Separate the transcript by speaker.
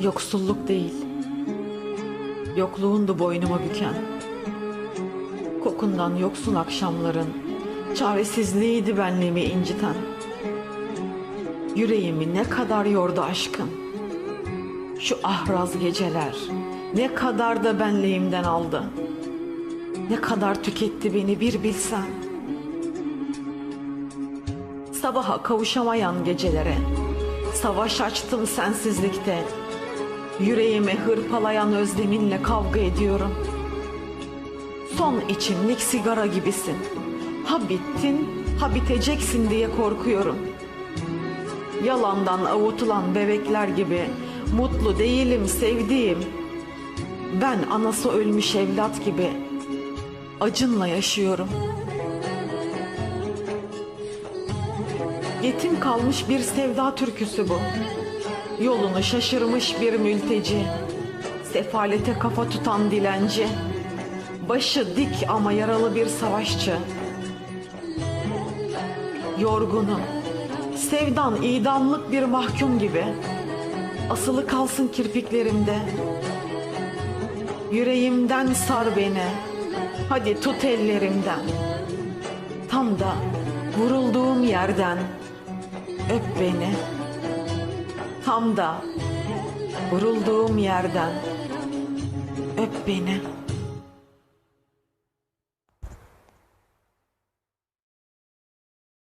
Speaker 1: Yoksulluk değil, yokluğundu boynuma büken. Kokundan yoksun akşamların, çaresizliğiydi benliğimi inciten. Yüreğimi ne kadar yordu aşkın. Şu ahraz geceler ne kadar da benliğimden aldı. Ne kadar tüketti beni bir bilsen. Sabaha kavuşamayan gecelere savaş açtım sensizlikte. Yüreğimi hırpalayan özleminle kavga ediyorum. Son içimlik sigara gibisin. Ha bittin, ha biteceksin diye korkuyorum. Yalandan avutulan bebekler gibi mutlu değilim sevdiğim. Ben anası ölmüş evlat gibi acınla yaşıyorum. Yetim kalmış bir sevda türküsü bu. Yolunu şaşırmış bir mülteci. Sefalete kafa tutan dilenci. Başı dik ama yaralı bir savaşçı. Yorgunum. Sevdan idamlık bir mahkum gibi. Asılı kalsın kirpiklerimde. Yüreğimden sar beni. Hadi tut ellerimden. Tam da vurulduğum yerden öp beni. Tam da vurulduğum yerden öp beni.